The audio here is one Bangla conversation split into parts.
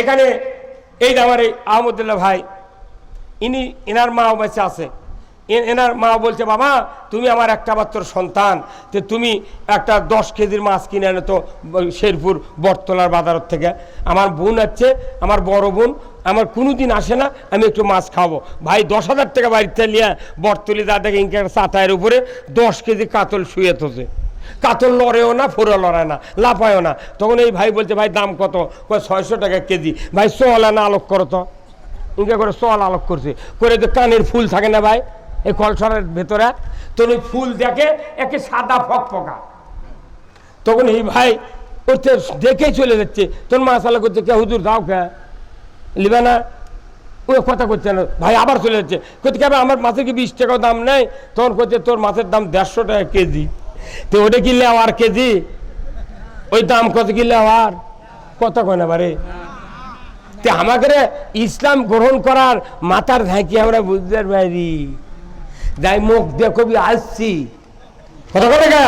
এখানে এই আমার এই আহমদুল্লাহ ভাই, ইনি, এনার মা বেঁচে আছে। এনার মা বলছে, বাবা, তুমি আমার একটা মাত্র সন্তান। তো তুমি একটা দশ কেজির মাছ কিনে আনো তো, শেরপুর, বটতলার বাজার থেকে। আমার বোন আছে, আমার বড় বোন, আমার কোনো দিন আসে না, আমি একটু মাছ খাব ভাই, দশ হাজার টাকা বাড়িতে নিয়ে বটতলি দা দেখে ইনকে চাতায়ের উপরে দশ কেজি কাতল শুয়ে তোছে কাতল লড়েও না ফোরা লড়ায় না, লাফায়ও না। তখন এই ভাই বলছে, ভাই, দাম কত? ছয়শো টাকা কেজি। ভাই সোয়ালা না আলোক করো তো। ইনকে করে সোয়াল আলোক করছে। করে তো কানের ফুল থাকে না ভাই, এই কলসরের ভেতরে তোর ওই ফুল দেখে একে সাদা ফক ফকা। তখন এই ভাই ওর তো দেখেই চলে যাচ্ছে। তোর মাসালা করছে, কে হুজুর, দাও কে? লিবে না। ও কথা করছে না। ভাই আবার চলে যাচ্ছে। করতে কে আমার মাছের কি বিশ টাকা দাম নেই? তখন করছে তোর মাছের দাম দেড়শো টাকা কেজি। তো ওটা কি লেওয়ার কেজি? ওই দাম কত কি লেওয়ার কত কয় বারে? তে আমাকে ইসলাম গ্রহণ করার মাথার ধাঁকি আমরা বুঝতে পারি। যাই মুখ দেখবি আসছি। কথা বলে গা?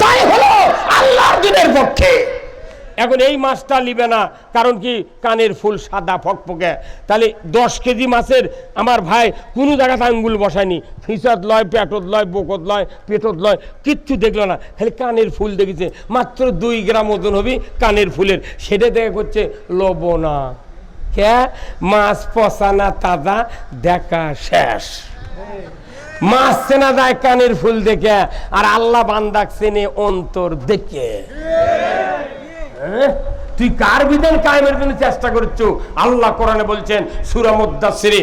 তাই হলো আল্লাহর দিনের পক্ষে। এখন এই মাছটা নিবে না, কারণ কি কানের ফুল সাদা ফকফকে। তাহলে দশ কেজি মাছের আমার ভাই কোনো জায়গাতে আঙ্গুল বসায়নি। ফিসত লয়, পেটত লয়, বকত লয়, পেটত লয়, কিচ্ছু দেখল না। খালি কানের ফুল দেখেছে, মাত্র দুই গ্রাম ওজন হবি কানের ফুলের। সেটা দেখে করছে লবণা কে? মাছ পচানা তাজা, দেখা শেষ। মাছ চেনা যায় কানের ফুল দেখে, আর আল্লাহ বান্দাক চেনে অন্তর দেখে? তুই কার বিধান কায়েমের জন্য চেষ্টা করছ? আল্লাহ কোরআনে বলছেন সুরামুদ্দাসিরে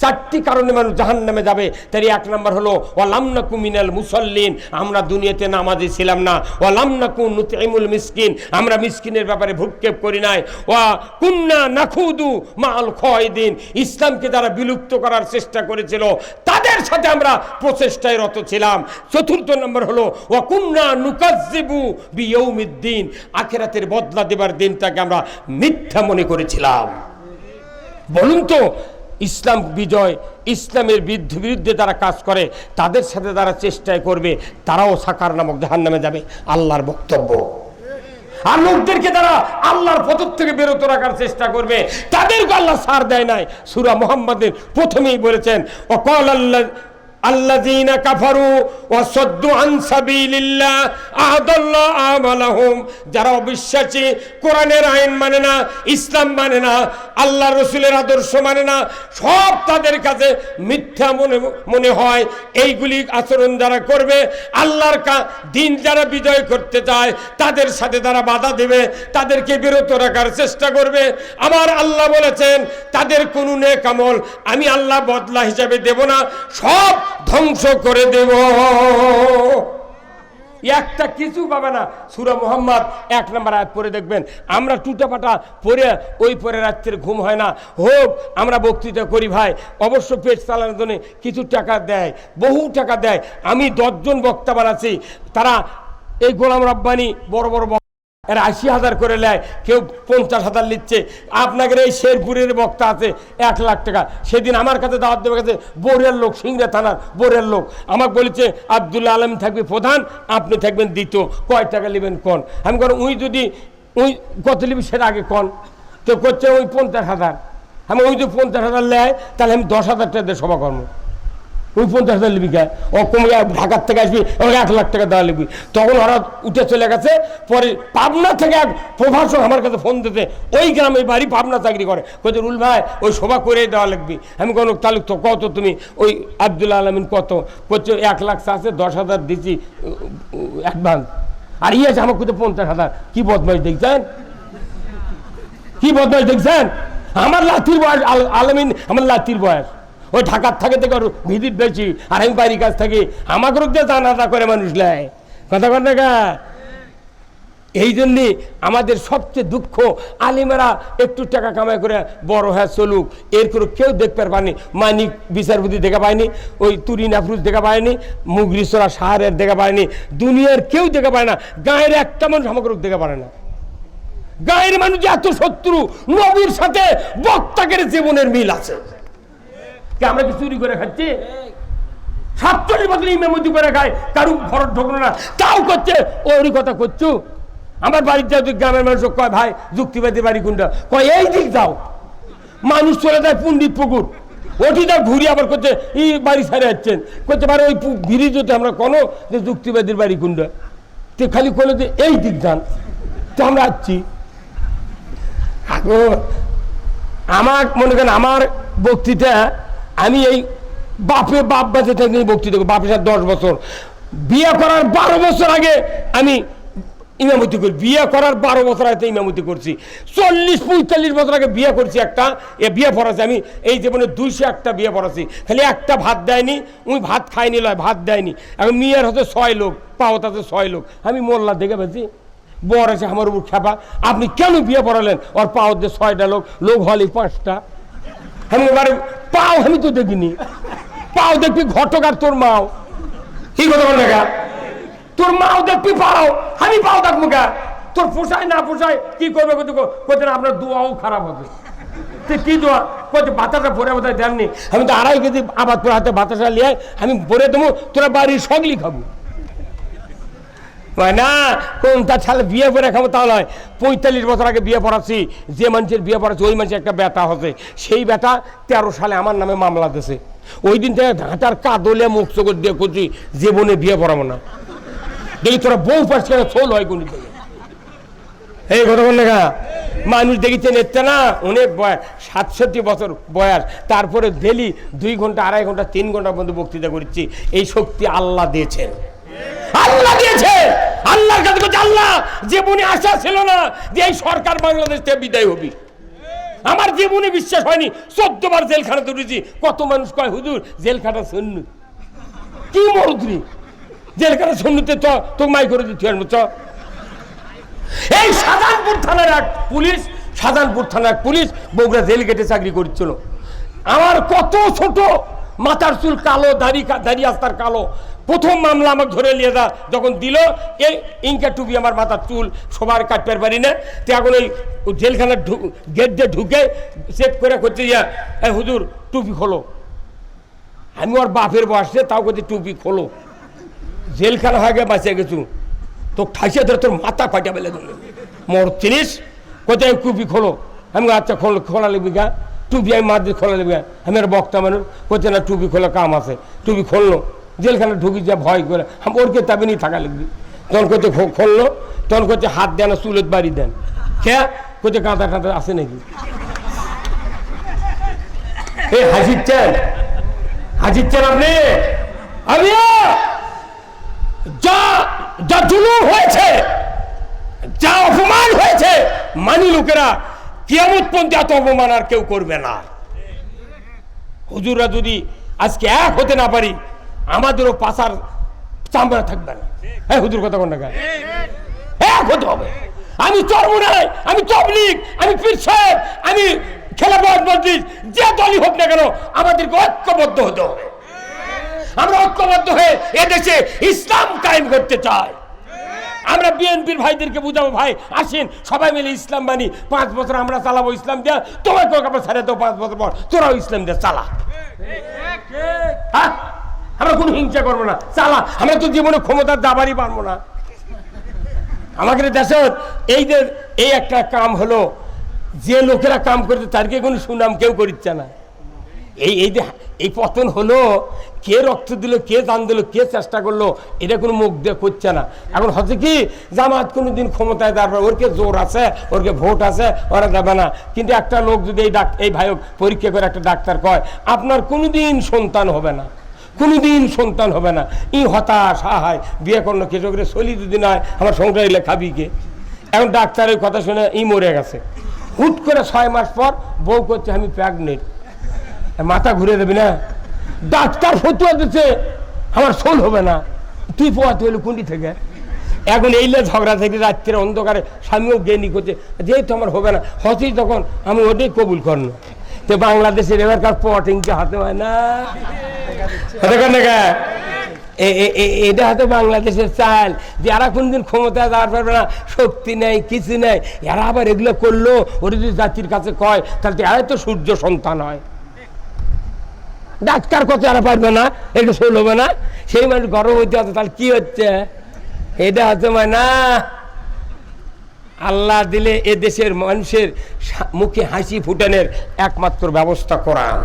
চারটি কারণে মানুষ জাহান নামে যাবে। তার এক নম্বর হলো ওয়ালামনাকু মিনাল মুসল্লিন। আমরা দুনিয়াতে নামাজি ছিলাম না। ওয়ালামনাকু নুতইমুল মিসকিন। আমরা মিসকিনের ব্যাপারে ভূক্ষেপ করি নাই। ওয়া কুন্না নাখুদু মাল খয়দিন। ইসলামকে যারা বিলুপ্ত করার চেষ্টা করেছিল, তাদের সাথে আমরা প্রচেষ্টায় রত ছিলাম। চতুর্থ নম্বর হলো ওয়াকুন্না নুকাজ্জিবু বিয়ৌমিদ্দিন আখেরাতের বদলা দেবার দিনটাকে আমরা মিথ্যা মনে করেছিলাম। বলুন তো, ইসলাম বিজয়, ইসলামের বিরুদ্ধে যারা কাজ করে, তাদের সাথে তারা চেষ্টায় করবে, তারাও সাকার নামক জাহান নামে যাবে। আল্লাহর বক্তব্য। আর লোকদেরকে তারা আল্লাহর পথ থেকে বেরোতে রাখার চেষ্টা করবে তাদেরকে আল্লাহ সার দেয় নাই। সুরা মোহাম্মদের প্রথমেই বলেছেন অকল আল্লাহ আল্লাযীনা কাফারু ওয়া সাদ্দু আন সাবিলিল্লাহ আদাল্লাহ আমালাহুম। যারা অবিশ্বাসী, কোরআনের আইন মানে না, ইসলাম মানে না, আল্লাহ রসুলের আদর্শ মানে না, সব তাদের কাছে মিথ্যা মনে মনে হয়। এইগুলি আচরণ যারা করবে, আল্লাহর কা, দিন যারা বিজয় করতে চায়, তাদের সাথে তারা বাধা দেবে, তাদেরকে বিরত রাখার চেষ্টা করবে। আমার আল্লাহ বলেছেন, তাদের কোনো নেক আমল আমি আল্লাহ বদলা হিসাবে দেব না। সব ধ্বংস করে দেব। একটা কিছু পাবে না। সুরা মোহাম্মদ এক নম্বর আয়াত পরে দেখবেন, আমরা টুটা পাটা পরে ওই পরে রাত্রের ঘুম হয় না। হোক, আমরা বক্তৃতা করি ভাই, অবশ্য পেট চালানোর জন্য কিছু টাকা দেয়, বহু টাকা দেয়। আমি দশজন বক্তা বানাচ্ছি, তারা এই গোলাম রব্বানি বড় বড় এরা আশি হাজার করে নেয়, কেউ পঞ্চাশ হাজার নিচ্ছে। আপনাদের এই শেরপুরের বক্তা আছে, এক লাখ টাকা। সেদিন আমার কাছে দাওয়াত দেবে কাছে বোরের লোক, সিংড়া থানার বোরের লোক। আমাকে বলেছে আবদুল্লা আলম থাকবে প্রধান, আপনি থাকবেন দ্বিতীয়। কয় টাকা নেবেন কন? আমি কন উই যদি উই কত নিবি সেটা আগে কন? তো করছে ওই পঞ্চাশ হাজার। আমি ওই যদি পঞ্চাশ হাজার নেয়, তাহলে আমি দশ হাজার টাকা দিয়ে সভা কর্ম ওই পঞ্চাশ হাজার লিবি গায়ে ও কমে ঢাকার থেকে আসবি ওকে এক লাখ টাকা দেওয়া লিবি তখন ওরা উঠে চলে গেছে, পরে পাবনা থেকে এক প্রভাষক আমার কাছে ফোন দিতে, ওই গ্রামে বাড়ি পাবনা চাকরি করে। কোথায় রুল ভাই, ওই সভা করে দেওয়া লিখবি। আমি কোনো তালুক তো কত তুমি? ওই আবদুল্লাহ আলমিন কত? করছ এক লাখ আছে, দশ হাজার দিচ্ছি অ্যাডভান্স আর ইয়ে আছে আমার কোথায় পঞ্চাশ হাজার। কি বদমাইশ দেখছেন? কি বদমাইশ দেখছেন? আমার লাতির বয়স, আল- আলমিন, আমার লাতির বয়স। ওই ঢাকার থাকে থেকে ভিজিট বেশি আর আমি বাড়ির কাছ থেকে। আমাকে দিয়ে জানাজা করে মানুষ লাই কথা দেখা এই জন্যে আমাদের সবচেয়ে দুঃখ, আলিমেরা একটু টাকা কামাই করে বড় হ্যাঁ চলুক। এর করে কেউ দেখতে পারেনি। মানিক বিচারপতি দেখা পায়নি, ওই তুরি আফরুজ দেখা পায়নি, মুগরিসরা সাহারের দেখা পায়নি। দুনিয়ার কেউ দেখা পায় না। গায়ের একটা মানুষ আমাকে দেখা পারে না। গায়ের মানুষ এত শত্রু, নবীর সাথে বক্তাকের জীবনের মিল আছে। কি আমরা কি চুরি করে খাচ্ছি? সাতচল্লিশ বছর ইমামতি করে খায়, কারু ঘর ঢোকলো না। তাও করছে, ওরই কথা করছ। আমার বাড়ির যাও গ্রামের মানুষ কয়, ভাই, যুক্তিবাদী বাড়ি কোনটা? কয়, এই দিক যাও। মানুষ চলে যায় পণ্ডিত পুকুর। ওটি তার ঘুরি আবার করছে এই বাড়ি ছাড়ে যাচ্ছেন। করতে পারে ওই ভিড়ি যদি আমরা কোনো যে যুক্তিবাদীর বাড়ি কোনটা? তো খালি কোনো যে, এই দিক যান। তো আমরা আসছি। আমার, মনে করেন, আমার বক্তৃতা আমি এই বাপে বাপ বাজে থেকে এই বক্তৃতা। বাপের সাথে দশ বছর। বিয়ে করার বারো বছর আগে আমি ইমামতি করি বিয়ে করার বারো বছর আগে ইমামতি করছি। চল্লিশ, পঁয়তাল্লিশ বছর আগে বিয়ে করছি একটা। এ বিয়ে পড়াছি আমি। এই জীবনে দুইশো একটা বিয়ে পড়াছি খালি একটা ভাত দেয়নি, উনি ভাত খাইনি লয়, ভাত দেয়নি। এখন মেয়ের হচ্ছে ছয় লোক, পাওত আছে ছয় লোক। আমি মোল্লা দেখে পেয়েছি বর আছে আমার উপর খেপা। আপনি কেন বিয়ে পড়ালেন? ওর পাও দিয়ে ছয়টা লোক। লোক হলে পাঁচটা। আমি পাও আমি তো দেখিনি পাও দেখবি ঘটক আর তোর মাও কি কথা বল দেখা তোর মাও দেখবি পাও আমি পাও দেখব গা তোর পোষায় না পোষায় কি করবে কত কত আপনার দোয়াও খারাপ হবে কি দোয়া কত বাতাসা ভরে বোধহয় দেননি আমি তো আড়াই কেজি আবাদ করে হাতে বাতাসা লিয়ে আমি ভরে দেবো তোরা বাড়ির সগলি খাব না কোনটা ছালে বিয়ে করে খাব তাহলে হয় পঁয়তাল্লিশ বছর আগে বিয়ে পড়াচ্ছি, যে মানুষের বিয়ে পড়াচ্ছি, ওই মানুষের একটা ব্যথা হচ্ছে। সেই ব্যথা তেরো সালে আমার নামে মামলা দিয়েছে। ওই দিন থেকে ঘাটার কাদলে মুখ চোখ দিয়ে করছি জীবনে বিয়ে পড়াবো না। দেখি তোরা বউ পাস কেন, ছোল হয় থেকে? এই কথা বল না মানুষ দেখেছেন এতে না অনেক বয়স সাতষট্টি বছর বয়স। তারপরে ডেলি দুই ঘণ্টা, আড়াই ঘণ্টা, তিন ঘণ্টা পর্যন্ত বক্তৃতা করছি এই শক্তি আল্লাহ দিয়েছেন। আল্লাহ দিয়েছে। আল্লাহর কাছে বলছে, আল্লাহ, জীবনে আশা ছিল না যে এই সরকার বাংলাদেশ থেকে বিদায় হবি। আমার জীবনে বিশ্বাস হয়নি। চোদ্দ বার জেলখানাতে উঠেছি কত মানুষ কয়, হুজুর, জেলখানা শূন্য। কি মরুদ্রি? জেলখানা শূন্যতে তো তো মাই করে দিতে পারব এই সাজানপুর থানার এক পুলিশ সাজানপুর থানার এক পুলিশ বগুড়া জেল গেটে চাকরি করছিল। আমার কত ছোট মাথার চুল কালো, দাড়ি দাড়ি আস্তার কালো। প্রথম মামলা আমাকে ধরে নিয়ে যা, যখন দিল, এই ইনকা টুপি আমার মাথার চুল, সবার কাটতে পারি না। তো এখন ওই জেলখানার গেট দিয়ে ঢুকে চেক করে করতে যা, এই হুজুর, টুপি খোলো। আমি ওর বাপের বসে তাও করতে টুপি খোলো। জেলখানা হয়ে গিয়ে বাঁচিয়ে গেছু। তো ঠাইসে ধরে তোর মাথা ফাটা বেলে দিল। মোর চিনিস? কোথায় টুপি খোলো। আমি আচ্ছা খোল, খোলা লিবি গা। টুপি আমি মার দিয়ে খোলা লিবি আমি আর বক্তা মানুষ। কোথায় না, টুপি খোলা কাম আছে। টুপি খুললো। জেলখানা ঢুকি যা ভয় করে। ওরকে তাবে নিয়ে থাকা লাগবে। তখন কোথায় খুললো, তখন কোথায় হাত দেন চুলত বাড়ি দেন। খেয়া কোথায় কাঁদা টাঁদা আছে নাকি? এই হাসিচ্ছেন হাসিচ্ছেন আপনি? আমি যা যা জুলুম হয়েছে, যা অপমান হয়েছে, মানি লোকেরা কিয়ামত পর্যন্ত এত অপমান আর কেউ করবে না। হুজুররা যদি আজকে এক হতে না পারি আমাদেরও পাশার চামড়া থাকবে না। হ্যাঁ হুজুর কথা কোন? টাকা এক হতে হবে। আমি চরমুনাই আমি তবলিগ আমি পীর সাহেব আমি খেলাফত মসজিদ যে দলই হোক না কেন আমাদেরকে ঐক্যবদ্ধ হতে হবে। আমরা ঐক্যবদ্ধ হয়ে এদেশে ইসলাম কায়েম করতে চাই। আমরা বিএনপির ভাইদেরকে বুঝাবো ভাই আসেন সবাই মিলে ইসলাম মানি পাঁচ বছর আমরা চালাবো ইসলাম দেয়া। তোমাকে কাপড় ছেড়ে দাও পাঁচ বছর পর। তোরাও ইসলাম দিয়ে চালা। হ্যাঁ? আমরা কোনো হিংসা করব না। চালা, আমরা তো জীবনে ক্ষমতার দাবারই পারব না। আমাদের দেশের এই যে এই একটা কাম হলো, যে লোকেরা কাম করছে তারকে কোনো সুনাম কেউ করিচ্ছে না। এই এই যে, এই পতন হলো, কে রক্ত দিল, কে দান দিল, কে চেষ্টা করল, এটা কোনো মুখ দিয়ে করছে না। এখন হচ্ছে কি জামাত কোনো দিন ক্ষমতায় দাঁড়াবে ওরকে জোর আছে ওরকে ভোট আছে, ওরা দেবে না। কিন্তু একটা লোক যদি এই ডাক, এই ভাইক পরীক্ষা করে একটা ডাক্তার কয়, আপনার কোনোদিন সন্তান হবে না। কোনোদিন সন্তান হবে না। ই হতাশ হাহায় বিয়ে করল কেসো করে চলি যদি নয় আমার সংসার এলে খাবি কে? এখন ডাক্তারের কথা শুনে ই মরে গেছে। হুট করে ছয় মাস পর বউ করছে, আমি প্রেগনেন্ট মাথা ঘুরে দেবে না? ডাক্তার ফতুয়া দিচ্ছে, আমার সোল হবে না। তুই পোয়াতে হলো কুন্ডি থেকে। এখন এইলে ঝগড়া থেকে রাত্রে অন্ধকারে স্বামীও জ্ঞানী করছে, যেহেতু আমার হবে না, হতেই তখন আমি ওটাই কবুল করল তো বাংলাদেশের এবারকার পটিংটা হাতে হয় না। এটা হয়তো বাংলাদেশের চাল। যে এরা কোনদিন ক্ষমতায় দাঁড় পারবে না, শক্তি নেই, কিছু নেই। এরা আবার এগুলো করল, ওরা যদি জাতির কাছে কয়, তাহলে এরাই তো সূর্য সন্তান হয়। ডাক্তার কত এরা পারবে না? এটা শৈল হবে না? সেই মানুষ গর্ব হইতে হতো তাহলে কি হচ্ছে? এটা হচ্ছে মানে না আল্লাহ দিলে এ দেশের মানুষের মুখে হাসি ফুটানের একমাত্র ব্যবস্থা কোরআন।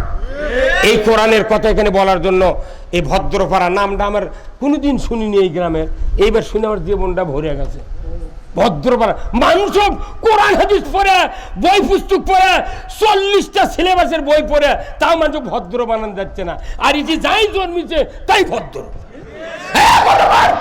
এই কোরআনের কথা এখানে বলার জন্য এই ভদ্রপাড়া নামটা আমার কোনোদিন শুনিনি এই গ্রামের। এইবার শুনে আমার জীবনটা ভরে গেছে। ভদ্রপাড়া মানুষ কোরআন হাদিস পড়ে, বই পুস্তক পড়ে, চল্লিশটা সিলেবাসের বই পড়ে, তাও মানুষ ভদ্র বানান যাচ্ছে না। আর এই যে যাই জন্মিছে, তাই ভদ্র। হ্যাঁ।